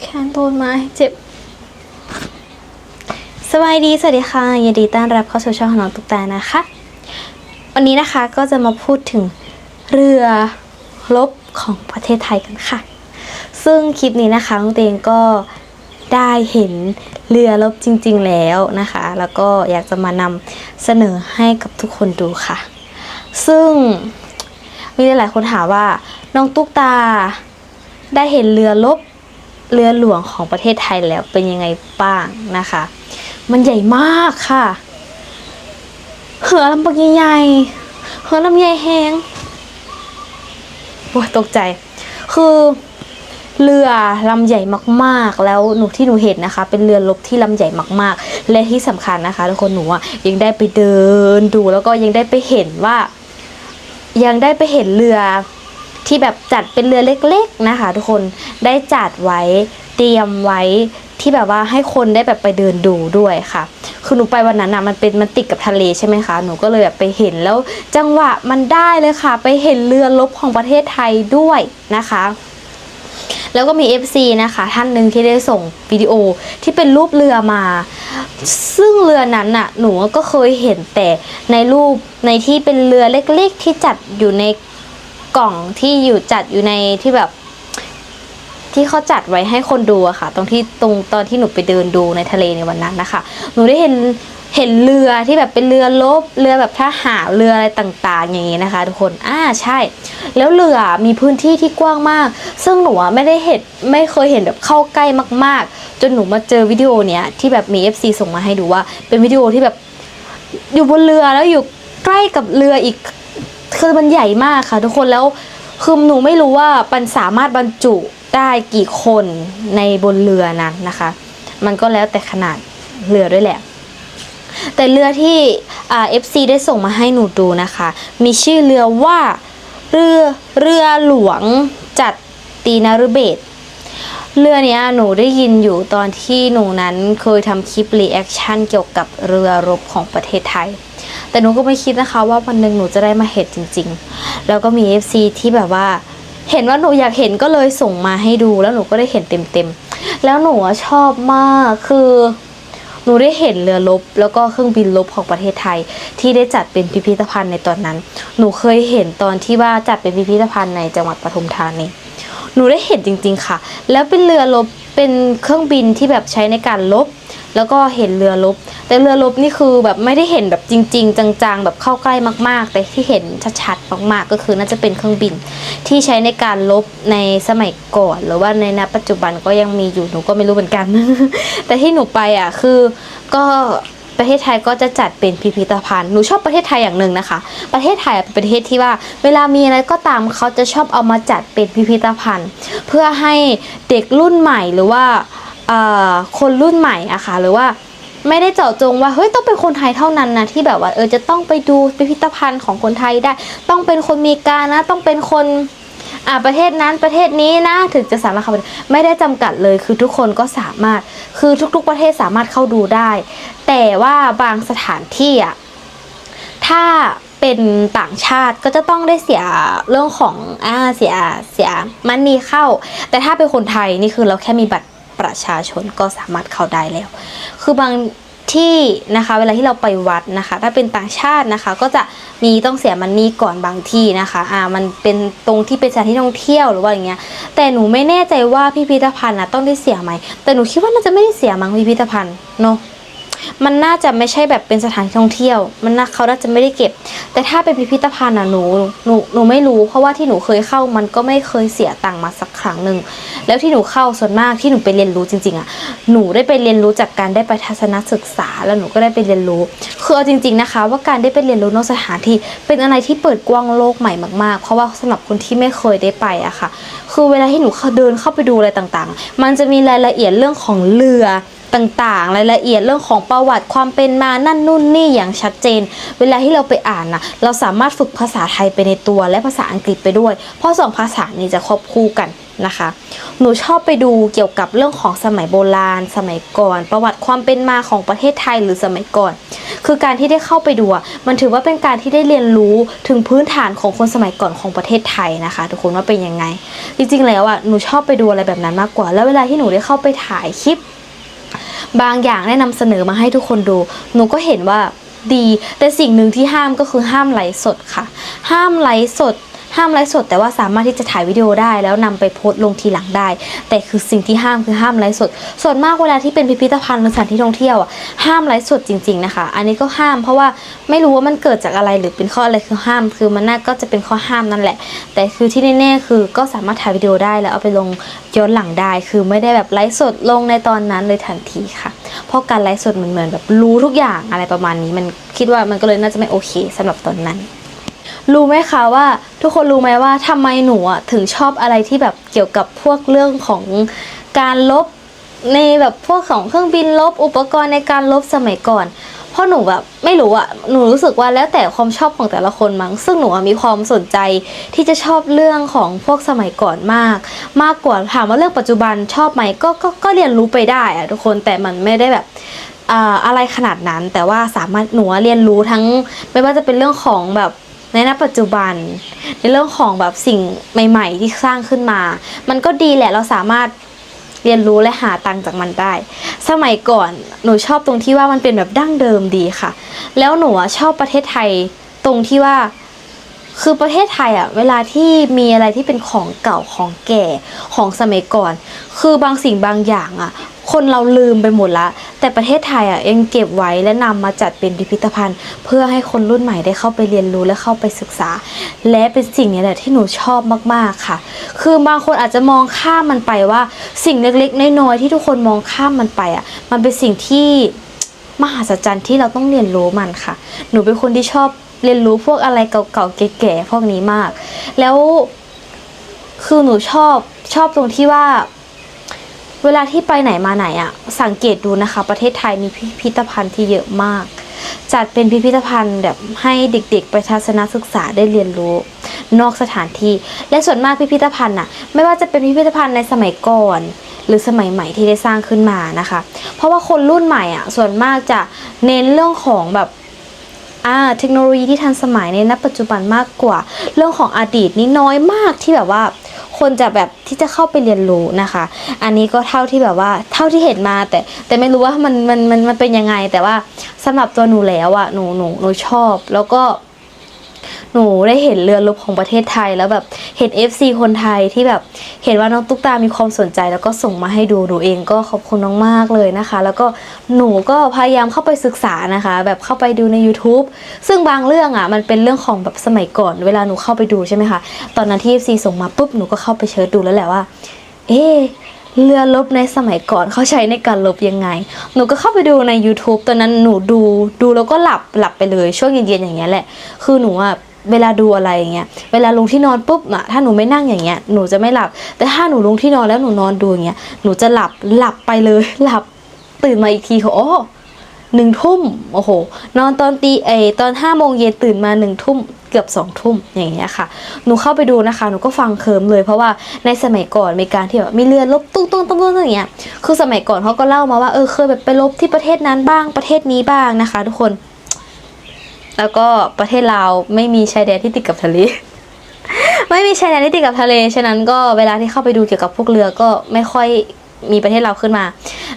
แขนโดนไม้เจ็บ สวัสดี สวัสดีค่ะ ยินดีต้อนรับเข้าสู่ช่องของน้องตุ๊กตานะคะ วันนี้นะคะก็จะมาพูดถึงเรือรบของประเทศไทยกันค่ะ ซึ่งคลิปนี้นะคะน้องเตงก็ได้เห็นเรือรบจริง ๆ แล้วนะคะ แล้วก็อยากจะมานำเสนอให้กับทุกคนดูค่ะ ซึ่ง มีหลายๆคนถามว่า น้องตุ๊กตาได้เห็นเรือรบเรือหลวงของประเทศไทยแล้วเป็นยังไงบ้างนะคะ มันใหญ่มากค่ะเหือลำบักใหญ่เหือลำใหญ่แหงโอ้ตกใจ คือเรือลำใหญ่มากๆ แล้วหนูที่หนูเห็นนะคะ เป็นเรือรบที่ลำใหญ่มาก ๆ และที่สำคัญนะคะทุกคนหนูยังได้ไปเดินดูแล้วก็ยังได้ไปเห็นว่า ยังได้ไปเห็นเรือที่แบบจัดเป็นเรือเล็กๆนะคะ ทุกคนได้จัดไว้เตรียมไว้ที่แบบว่าให้คนได้แบบไปเดินดูด้วยค่ะ คือหนูไปวันนั้นนะมันเป็นมันติดกับทะเลใช่ไหมคะ หนูก็เลยแบบไปเห็นแล้วจังหวะมันได้เลยค่ะ ไปเห็นเรือรบของประเทศไทยด้วยนะคะ แล้วก็มี FC นะคะ ท่านหนึ่งที่ได้ส่งวิดีโอที่เป็นรูปเรือมา ซึ่งเรือนั้นน่ะหนูก็เคยเห็นแต่ในรูปในที่เป็นเรือเล็กๆ ที่จัดอยู่ในกล่องที่อยู่จัดอยู่ในที่แบบที่เขาจัดไว้ให้คนดูอะค่ะ ตรงที่ตรงตอนที่หนูไปเดินดูในทะเลในวันนั้นนะคะ หนูได้เห็น เห็นเรือที่แบบเป็นเรือลบเรือแบบทหารเรืออะไรต่างๆ อย่างนี้นะคะ ทุกคนอ่าใช่ แล้วเรือมีพื้นที่ที่กว้างมาก ซึ่งหนูไม่ได้เห็นไม่เคยเห็นแบบเข้าใกล้มาก ๆ จนหนูมาเจอวิดีโอเนี้ยที่แบบมี FC ส่งมาให้ดูว่า เป็นวิดีโอที่แบบอยู่บนเรือแล้วอยู่ใกล้กับเรืออีกคือมันใหญ่มากค่ะ ทุกคนแล้วคือหนูไม่รู้ว่ามันสามารถบรรจุได้กี่คนในบนเรือนั้นนะคะ มันก็แล้วแต่ขนาดเรือด้วยแหละ แต่เรือที่เอ่า FC ได้ส่งมาให้หนูดูนะคะ มีชื่อเรือว่าเรือเรือหลวงจัดตีนารุเบศเรือเนี้ยหนูได้ยินอยู่ตอนที่หนูนั้นเคยทำคลิปรีแอคชั่นเกี่ยวกับเรือรบของประเทศไทย แต่หนูก็ไม่คิดนะคะว่าวันหนึ่งหนูจะได้มาเห็นจริง ๆ แล้วก็มี FC ที่แบบว่า เห็นว่าหนูอยากเห็นก็เลยส่งมาให้ดูแล้วหนูก็ได้เห็นเต็มๆ แล้วหนูชอบมากคือ หนูได้เห็นเรือรบแล้วก็เครื่องบินรบของประเทศไทย ที่ได้จัดเป็นพิพิธภัณฑ์ในตอนนั้น หนูเคยเห็นตอนที่ว่าจัดเป็นพิพิธภัณฑ์ในจังหวัดปทุมธานีหนูได้เห็นจริง ๆ ค่ะ แล้วเป็นเรือรบเป็นเครื่องบินที่แบบใช้ในการรบ แล้วก็เห็นเรือรบแต่เรือรบนี่คือแบบไม่ได้เห็นแบบจริง ๆ จังๆ แบบเข้าใกล้มากๆ แต่ที่เห็นชัดๆมากๆ ก็คือน่าจะเป็นเครื่องบิน ที่ใช้ในการรบในสมัยก่อน หรือว่าในณปัจจุบันก็ยังมีอยู่หนูก็ไม่รู้เหมือนกัน แต่ที่หนูไปอะคือก็ประเทศไทยก็จะจัดเป็นพิพิธภัณฑ์ หนูชอบประเทศไทยอย่างหนึ่งนะคะ ประเทศไทยเป็นประเทศที่ว่า เวลามีอะไรก็ตามเขาจะชอบเอามาจัดเป็นพิพิธภัณฑ์ เพื่อให้เด็กรุ่นใหม่หรือว่า คนรุ่นใหม่อะค่ะหรือว่าไม่ได้เจาะจงว่าเฮ้ยต้องเป็นคนไทยเท่านั้นนะที่แบบว่าเออจะต้องไปดูพิพิธภัณฑ์ของคนไทยได้ ต้องเป็นคนมีการนะ ต้องเป็นคนอ่าประเทศนั้นประเทศนี้นะถึงจะสามารถเข้าไปไม่ได้จำกัดเลยคือทุกคนก็สามารถคือทุกๆประเทศสามารถเข้าดูได้ แต่ว่าบางสถานที่อะถ้าเป็นต่างชาติก็จะต้องได้เสียเรื่องของอ่าเสียเสียมันนี่เข้า แต่ถ้าเป็นคนไทยนี่คือเราแค่มีบัตร ประชาชนก็สามารถเข้าได้แล้ว คือบางที่นะคะเวลาที่เราไปวัดนะคะ ถ้าเป็นต่างชาตินะคะ ก็จะมีต้องเสียมันนี่ก่อนบางที่นะคะอ่ามันเป็นตรงที่เป็นสถานที่ท่องเที่ยวหรือว่าอย่างเงี้ยแต่หนูไม่แน่ใจว่าพิพิธภัณฑ์นะต้องได้เสียไหมแต่หนูคิดว่าน่าจะไม่ได้เสียมั้งพิพิธภัณฑ์เนาะ มันน่าจะไม่ใช่แบบเป็นสถานท่องเที่ยว มันน่าเขาน่าจะไม่ได้เก็บ แต่ถ้าเป็นพิพิธภัณฑ์อะหนูหนูหนูไม่รู้ เพราะว่าที่หนูเคยเข้ามันก็ไม่เคยเสียตังค์มาสักครั้งหนึ่งแล้วที่หนูเข้าส่วนมากที่หนูไปเรียนรู้จริงๆอะหนูได้ไปเรียนรู้จากการได้ไปทัศนศึกษา แล้วหนูก็ได้ไปเรียนรู้คือเอาจริง ๆนะคะ ว่าการได้ไปเรียนรู้นอกสถานที่เป็นอะไรที่เปิดกว้างโลกใหม่มากๆ เพราะว่าสำหรับคนที่ไม่เคยได้ไปอะค่ะ คือเวลาที่หนูเดินเข้าไปดูอะไรต่างๆ มันจะมีรายละเอียดเรื่องของเรือ ต่างๆ รายละเอียดเรื่องของประวัติความเป็นมานั่นนู่นนี่อย่างชัดเจน เวลาที่เราไปอ่านนะเราสามารถฝึกภาษาไทยไปในตัวและภาษาอังกฤษไปด้วย เพราะสองภาษานี้จะควบคู่กันนะคะ หนูชอบไปดูเกี่ยวกับเรื่องของสมัยโบราณ สมัยก่อน ประวัติความเป็นมาของประเทศไทยหรือสมัยก่อน คือการที่ได้เข้าไปดูอะมันถือว่าเป็นการที่ได้เรียนรู้ถึงพื้นฐานของคนสมัยก่อนของประเทศไทยนะคะ ทุกคนว่าเป็นยังไง จริงๆแล้วอะหนูชอบไปดูอะไรแบบนั้นมากกว่า แล้วเวลาที่หนูได้เข้าไปถ่ายคลิป บางอย่างได้นำเสนอมาให้ทุกคนดู หนูก็เห็นว่าดี แต่สิ่งหนึ่งที่ห้ามก็คือห้ามไลฟ์สดค่ะ ห้ามไลฟ์สด ห้ามไลฟ์สดแต่ว่าสามารถที่จะถ่ายวิดีโอได้ แล้วนำไปโพสต์ลงทีหลังได้ แต่คือสิ่งที่ห้ามคือห้ามไลฟ์สด ส่วนมากเวลาที่เป็นพิพิธภัณฑ์หรือสถานที่ท่องเที่ยวอะห้ามไลฟ์สดจริง ๆนะคะ อันนี้ก็ห้ามเพราะว่าไม่รู้ว่ามันเกิดจากอะไรหรือเป็นข้ออะไรคือห้าม คือมันน่าก็จะเป็นข้อห้ามนั่นแหละ แต่คือที่แน่ๆคือก็สามารถถ่ายวิดีโอได้แล้วเอาไปลงย้อนหลังได้ คือไม่ได้แบบไลฟ์สดลงในตอนนั้นเลยทันทีค่ะ เพราะการไลฟ์สดมันเหมือนแบบรู้ทุกอย่างอะไรประมาณนี้ มันคิดว่ามันก็เลยน่าจะไม่โอเคสำหรับตอนนั้น รู้ไหมคะว่าทุกคนรู้ไหมว่าทำไมหนูอะถึงชอบอะไรที่แบบเกี่ยวกับพวกเรื่องของการลบในแบบพวกของเครื่องบินลบอุปกรณ์ในการลบสมัยก่อน เพราะหนูแบบไม่รู้อะหนูรู้สึกว่าแล้วแต่ความชอบของแต่ละคนมั้งซึ่งหนูมีความสนใจที่จะชอบเรื่องของพวกสมัยก่อนมาก มากกว่าถามว่าเรื่องปัจจุบันชอบไหมก็ก็ก็เรียนรู้ไปได้อะทุกคนแต่มันไม่ได้แบบอะไรขนาดนั้นแต่ว่าสามารถหนูเรียนรู้ทั้งไม่ว่าจะเป็นเรื่องของแบบ ในณปัจจุบัน ในเรื่องของแบบสิ่งใหม่ ๆ ที่สร้างขึ้นมา มันก็ดีแหละเราสามารถเรียนรู้และหาตังค์จากมันได้ สมัยก่อนหนูชอบตรงที่ว่ามันเป็นแบบดั้งเดิมดีค่ะ แล้วหนูชอบประเทศไทยตรงที่ว่า คือประเทศไทยอะเวลาที่มีอะไรที่เป็นของเก่าของแก่ของสมัยก่อน คือบางสิ่งบางอย่างอะ คนเราลืมไปหมดละ แต่ประเทศไทยอะยังเก็บไว้และนำมาจัดเป็นพิพิธภัณฑ์ เพื่อให้คนรุ่นใหม่ได้เข้าไปเรียนรู้และเข้าไปศึกษา และเป็นสิ่งนี้แหละที่หนูชอบมากๆค่ะ คือบางคนอาจจะมองข้ามมันไปว่าสิ่งเล็กๆน้อยๆที่ทุกคนมองข้ามมันไปอะ มันเป็นสิ่งที่มหัศจรรย์ที่เราต้องเรียนรู้มันค่ะ หนูเป็นคนที่ชอบ เรียนรู้พวกอะไรเก่าๆแก่ๆพวกนี้มาก แล้วคือหนูชอบชอบตรงที่ว่า เวลาที่ไปไหนมาไหนอะสังเกตดูนะคะ ประเทศไทยมีพิพิธภัณฑ์ที่เยอะมาก จัดเป็นพิพิธภัณฑ์แบบให้เด็กๆไปทัศนศึกษาได้เรียนรู้ นอกสถานที่ และส่วนมากพิพิธภัณฑ์น่ะ ไม่ว่าจะเป็นพิพิธภัณฑ์ในสมัยก่อนหรือสมัยใหม่ที่ได้สร้างขึ้นมานะคะ เพราะว่าคนรุ่นใหม่อะส่วนมากจะเน้นเรื่องของแบบ เทคโนโลยีที่ทันสมัยในณปัจจุบันมากกว่า เรื่องของอดีตนี่น้อยมากที่แบบว่า คนจะแบบที่จะเข้าไปเรียนรู้นะคะ อันนี้ก็เท่าที่แบบว่าเท่าที่เห็นมาแต่แต่ไม่รู้ว่ามันมันมันมันเป็นยังไง แต่ว่าสำหรับตัวหนูแล้วอะหนูหนูหนูชอบแล้วก็ หนูได้เห็นเรือรบของประเทศไทย แล้วแบบเห็น FC คนไทยที่แบบเห็นว่าน้องตุ๊กตามีความสนใจ แล้วก็ส่งมาให้ดูหนูเองก็ขอบคุณน้องมากเลยนะคะ แล้วก็หนูก็พยายามเข้าไปศึกษานะคะ แบบเข้าไปดูใน YouTube ซึ่งบางเรื่องอะมันเป็นเรื่องของแบบสมัยก่อน เวลาหนูเข้าไปดูใช่ไหมคะตอนนั้นที่ FC ส่งมาปุ๊บหนูก็เข้าไปเชิญดูแล้วแหละว่า เอ๊เรือรบในสมัยก่อนเขาใช้ในการรบยังไง หนูก็เข้าไปดูใน YouTube ตอนนั้นหนูดูดูแล้วก็หลับหลับไปเลยช่วงเย็นๆอย่างเงี้ยแหละ คือหนูอะ เวลาดูอะไรอย่างเงี้ย เวลาลงที่นอนปุ๊บอะถ้าหนูไม่นั่งอย่างเงี้ย หนูจะไม่หลับ แต่ถ้าหนูลงที่นอนแล้วหนูนอนดูอย่างเงี้ย หนูจะหลับ หลับไปเลย หลับ ตื่นมาอีกทีเขาโอ้หนึ่งทุ่ม โอ้โห นอนตอนตีเออตอนห้าโมงเย็นตื่นมาหนึ่งทุ่มเกือบสองทุ่มอย่างเงี้ยค่ะ หนูเข้าไปดูนะคะ หนูก็ฟังเคิมเลยเพราะว่าในสมัยก่อนมีการที่แบบมีเรือลบตุ้งตุ้งตุ้งตุ้งอย่างเงี้ย คือสมัยก่อนเขาก็เล่ามาว่าเออเคยแบบไปลบที่ประเทศนั้นบ้างประเทศนี้บ้างนะคะ ทุกคน แล้วก็ประเทศลาวไม่มีชายแดนที่ติดกับทะเล ไม่มีชายแดนที่ติดกับทะเล ฉะนั้นก็เวลาที่เข้าไปดูเกี่ยวกับพวกเรือก็ไม่ค่อยมีประเทศเราขึ้นมา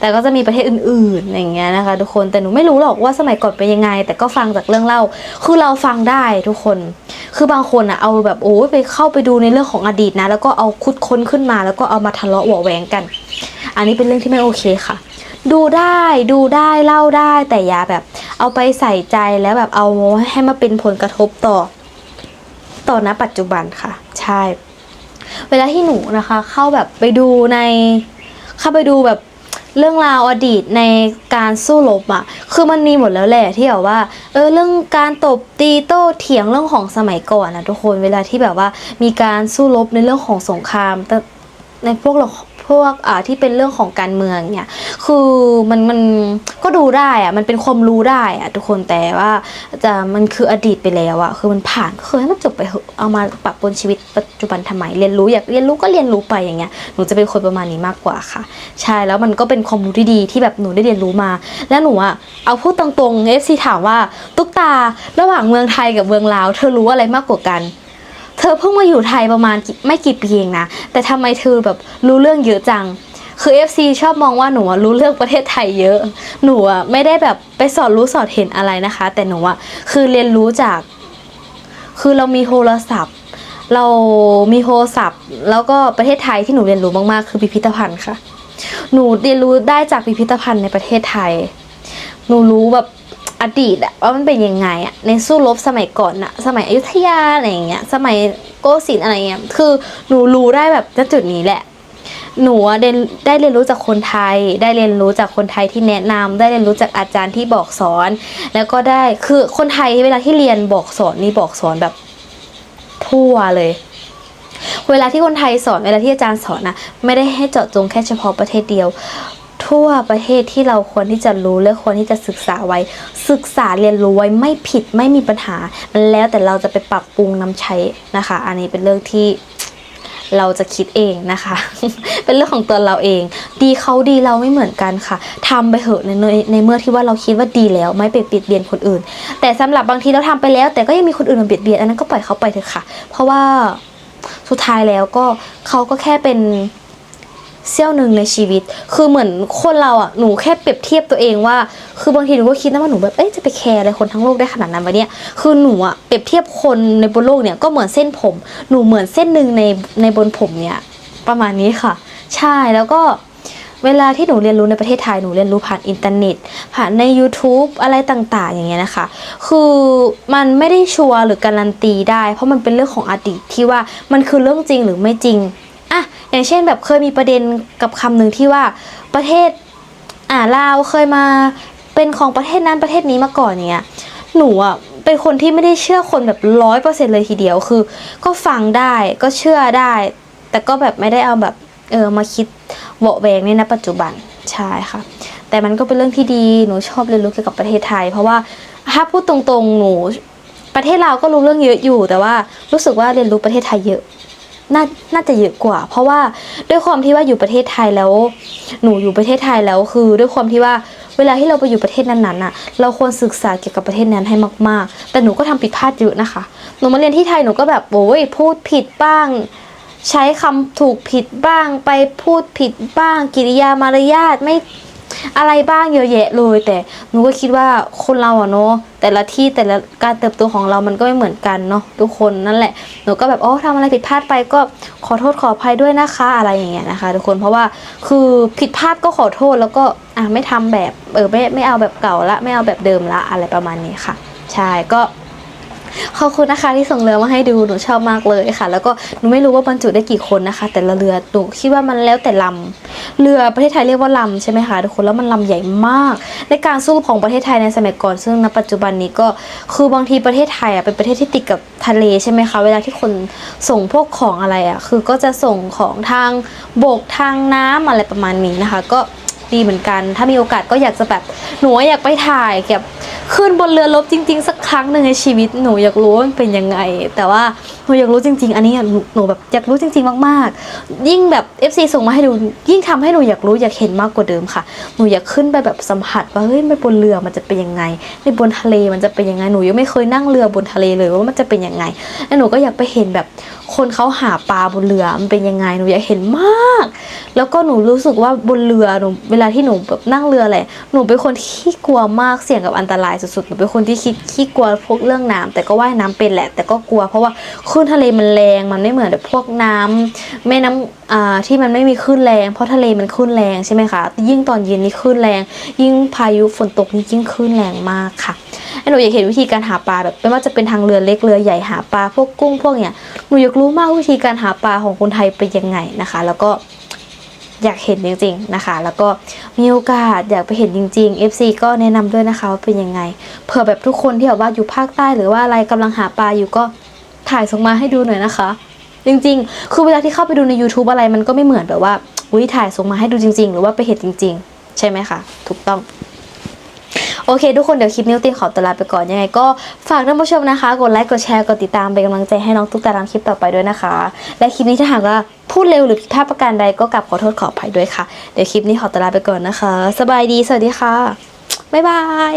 แต่ก็จะมีประเทศอื่นๆ อย่างเงี้ยนะคะ ทุกคน แต่หนูไม่รู้หรอกว่าสมัยก่อนเป็นยังไง แต่ก็ฟังจากเรื่องเล่า คือเราฟังได้ทุกคน คือบางคนอะเอาแบบโอ้ยไปเข้าไปดูในเรื่องของอดีตนะ แล้วก็เอาคุดค้นขึ้นมา แล้วก็เอามาทะเลาะเบาะแหวงกัน อันนี้เป็นเรื่องที่ไม่โอเคค่ะ ดูได้ ดูได้ เล่าได้ แต่อย่าแบบ เอาไปใส่ใจแล้วแบบเอาให้มาเป็นผลกระทบต่อ ต่อณปัจจุบันค่ะ ใช่ เวลาที่หนูนะคะ เข้าแบบไปดูใน เข้าไปดูแบบเรื่องราวอดีตในการสู้รบอะ่ะ คือมันมีหมดแล้วแหละที่แบบว่า เออเรื่องการตบตีโต้เถียงเรื่องของสมัยก่อนนะทุกคน เวลาที่แบบว่ามีการสู้รบในเรื่องของสงครามในพวกเรา พวกที่เป็นเรื่องของการเมืองเนี่ยคือมันมันก็ดูได้อะมันเป็นความรู้ได้อะทุกคนแต่ว่าจะมันคืออดีตไปแล้วอะคือมันผ่านคือให้มันจบไปเอามาปรับบนชีวิตปัจจุบันทำไมเรียนรู้อยากเรียนรู้ก็เรียนรู้ไปอย่างเงี้ยหนูจะเป็นคนประมาณนี้มากกว่าค่ะ ใช่แล้วมันก็เป็นความรู้ที่ดีที่แบบหนูได้เรียนรู้มา แล้วหนูอะเอาพูดตรงๆเอฟซีถามว่าตุ๊กตาระหว่างเมืองไทยกับเมืองลาว เธอรู้อะไรมากกว่ากัน เธอเพิ่งมาอยู่ไทยประมาณไม่กี่ปีเองนะ แต่ทำไมเธอแบบรู้เรื่องเยอะจัง คือ FC ชอบมองว่าหนูรู้เรื่องประเทศไทยเยอะ หนูไม่ได้แบบไปสอนรู้สอนเห็นอะไรนะคะ แต่หนูอะคือเรียนรู้จาก คือเรามีโทรศัพท์ เรามีโทรศัพท์ แล้วก็ประเทศไทยที่หนูเรียนรู้มากๆ คือพิพิธภัณฑ์ค่ะ หนูเรียนรู้ได้จากพิพิธภัณฑ์ในประเทศไทย หนูรู้แบบ อดีตอะว่ามันเป็นยังไงอะในสู้รบสมัยก่อนอะสมัยอยุธยาอะไรอย่างเงี้ย สมัยโกสินทร์อะไรเงี้ย คือหนูรู้ได้แบบณจุดนี้แหละ หนูได้ได้เรียนรู้จากคนไทย ได้เรียนรู้จากคนไทยที่แนะนำได้เรียนรู้จากอาจารย์ที่บอกสอน แล้วก็ได้คือคนไทยเวลาที่เรียนบอกสอนนี่บอกสอนแบบทั่วเลย เวลาที่คนไทยสอนเวลาที่อาจารย์สอนนะไม่ได้ให้เจาะจงแค่เฉพาะประเทศเดียว ทั่วประเทศที่เราควรที่จะรู้และควรที่จะศึกษาไว้ ศึกษาเรียนรู้ไว้ไม่ผิดไม่มีปัญหา มันแล้วแต่เราจะไปปรับปรุงนำใช้นะคะ อันนี้เป็นเรื่องที่เราจะคิดเองนะคะ เป็นเรื่องของตัวเราเอง ดีเขาดีเราไม่เหมือนกันค่ะทำไปเถอะในในในเมื่อที่ว่าเราคิดว่าดีแล้วไม่ไปเบียดเบียนคนอื่น แต่สำหรับบางทีเราทำไปแล้ว แต่ก็ยังมีคนอื่นมาเบียดเบียนอันนั้นก็ปล่อยเขาไปเถอะค่ะ เพราะว่าสุดท้ายแล้วก็เขาก็แค่เป็น เสี้ยวหนึ่งในชีวิต คือเหมือนคนเราอะหนูแค่เปรียบเทียบตัวเองว่า คือบางทีหนูก็คิดนะว่าหนูแบบเอ๊ะจะไปแคร์อะไรคนทั้งโลกได้ขนาดนั้นวะเนี่ยคือหนูอะเปรียบเทียบคนในบนโลกเนี่ยก็เหมือนเส้นผม หนูเหมือนเส้นหนึ่งในในบนผมเนี่ยประมาณนี้ค่ะ ใช่แล้วก็เวลาที่หนูเรียนรู้ในประเทศไทยหนูเรียนรู้ผ่านอินเทอร์เน็ต ผ่านใน YouTube อะไรต่างๆ อย่างเงี้ยนะคะ คือมันไม่ได้ชัวร์หรือการันตีได้ เพราะมันเป็นเรื่องของอดีตที่ว่ามันคือเรื่องจริงหรือไม่จริง อะอย่างเช่นแบบเคยมีประเด็นกับคำหนึ่งที่ว่าประเทศอ่าลาวเคยมาเป็นของประเทศนั้นประเทศนี้มาก่อนเนี้ยหนูอะเป็นคนที่ไม่ได้เชื่อคนแบบร้อยเปอร์เซ็นเลยทีเดียวคือ ก็ฟังได้ก็เชื่อได้ แต่ก็แบบไม่ได้เอาแบบเออมาคิดเวาะแวงในณปัจจุบันใช่ค่ะ แต่มันก็เป็นเรื่องที่ดีหนูชอบเรียนรู้เกี่ยวกับประเทศไทย เพราะว่าถ้าพูดตรงๆหนู ประเทศเราก็รู้เรื่องเยอะอยู่ แต่ว่ารู้สึกว่าเรียนรู้ประเทศไทยเยอะ น่าน่าจะเยอะกว่า เพราะว่าด้วยความที่ว่าอยู่ประเทศไทยแล้ว หนูอยู่ประเทศไทยแล้วคือ ด้วยความที่ว่าเวลาที่เราไปอยู่ประเทศนั้นๆน่ะ เราควรศึกษาเกี่ยวกับประเทศนั้นให้มาก ๆ แต่หนูก็ทำผิดพลาดเยอะนะคะ หนูมาเรียนที่ไทยหนูก็แบบโอ้ยพูดผิดบ้าง ใช้คำถูกผิดบ้าง ไปพูดผิดบ้าง กิริยามารยาทไม่ อะไรบ้างเยอะแยะเลย แต่หนูก็คิดว่าคนเราอะเนาะแต่ละที่แต่ละการเติบโตของเรามันก็ไม่เหมือนกันเนาะทุกคนนั่นแหละหนูก็แบบอ๋อทำอะไรผิดพลาดไปก็ขอโทษขออภัยด้วยนะคะอะไรอย่างเงี้ยนะคะ ทุกคนเพราะว่าคือผิดพลาดก็ขอโทษแล้วก็อะไม่ทำแบบเออไม่ไม่เอาแบบเก่าละไม่เอาแบบเดิมละอะไรประมาณนี้ค่ะใช่ก็ ขอบคุณนะคะที่ส่งเรือมาให้ดูหนูชอบมากเลยค่ะ แล้วก็หนูไม่รู้ว่าบรรจุได้กี่คนนะคะ แต่ละเรือหนูคิดว่ามันแล้วแต่ลำเรือประเทศไทยเรียกว่าลำใช่ไหมคะทุกคนแล้วมันลำใหญ่มาก ในการสู้ของประเทศไทยในสมัยก่อน ซึ่งณปัจจุบันนี้ก็คือบางทีประเทศไทยอะเป็นประเทศที่ติดกับทะเลใช่ไหมคะเวลาที่คนส่งพวกของอะไรอะคือก็จะส่งของทางบกทางน้ำอะไรประมาณนี้นะคะ ก็ ดีเหมือนกัน ถ้ามีโอกาสก็อยากจะแบบหนูอยากไปถ่ายเก็บขึ้นบนเรือรบจริง ๆ สักครั้งหนึ่งในชีวิตหนูอยากรู้ว่ามันเป็นยังไง แต่ว่าหนูอยากรู้จริง ๆ อันนี้หนูหนูแบบอยากรู้จริง ๆ มาก ๆ ยิ่งแบบ FC ส่งมาให้ดูยิ่งทำให้หนูอยากรู้อยากเห็นมากกว่าเดิมค่ะ หนูอยากขึ้นไปแบบสัมผัสว่าเฮ้ยในบนเรือมันจะเป็นยังไงในบนทะเลมันจะเป็นยังไงหนูยังไม่เคยนั่งเรือบนทะเลเลยว่ามันจะเป็นยังไงแล้วหนูก็อยากไปเห็นแบบคนเขาหาปลาบนเรือมันเป็นยังไงหนูอยากเห็นมาก แล้วก็หนูรู้สึกว่าบนเรือหนูเวลาที่หนูแบบนั่งเรือแหละหนูเป็นคนที่กลัวมากเสี่ยงกับอันตรายสุดๆหนูเป็นคนที่คิดขี้กลัวพวกเรื่องน้ำแต่ก็ว่ายน้ำเป็นแหละ แต่ก็กลัวเพราะว่าคลื่นทะเลมันแรงมันไม่เหมือนแบบพวกน้ำแม่น้ำอ่าที่มันไม่มีคลื่นแรง เพราะทะเลมันคลื่นแรงใช่ไหมคะยิ่งตอนเย็นนี่คลื่นแรง ยิ่งพายุฝนตกนี่ยิ่งคลื่นแรงมากค่ะ หนูอยากเห็นวิธีการหาปลาแบบไม่ว่าจะเป็นทางเรือเล็กเรือใหญ่หาปลาพวกกุ้งพวกเนี้ยหนูอยากรู้มากวิธีการหาปลาของคนไทยเป็นยังไงนะคะ แล้วก็อยากเห็นจริงๆนะคะ แล้วก็มีโอกาสอยากไปเห็นจริง ๆ FC ก็แนะนำด้วยนะคะว่าเป็นยังไงเผื่อแบบทุกคนที่แบบว่าอยู่ภาคใต้หรือว่าอะไรกำลังหาปลาอยู่ก็ถ่ายส่งมาให้ดูหน่อยนะคะ จริง ๆ คือเวลาที่เข้าไปดูใน YouTube อะไรมันก็ไม่เหมือนแบบว่าอุ้ยถ่ายส่งมาให้ดูจริง ๆ หรือว่าไปเห็นจริง ๆ ใช่ไหมคะถูกต้อง โอเค ทุกคนเดี๋ยวคลิปนี้ติ๊กขอตัวลาไปก่อนยังไงก็ฝากท่านผู้ชมนะคะ กดไลค์กดแชร์กดติดตามเป็นกำลังใจให้น้องตุ๊กตาตามคลิปต่อไปด้วยนะคะ และคลิปนี้ถ้าหากว่าพูดเร็วหรือผิดพลาดประการใดก็กลับขอโทษขออภัยด้วยค่ะเดี๋ยวคลิปนี้ขอตัวลาไปก่อนนะคะ สบายดีสวัสดีค่ะบ๊ายบาย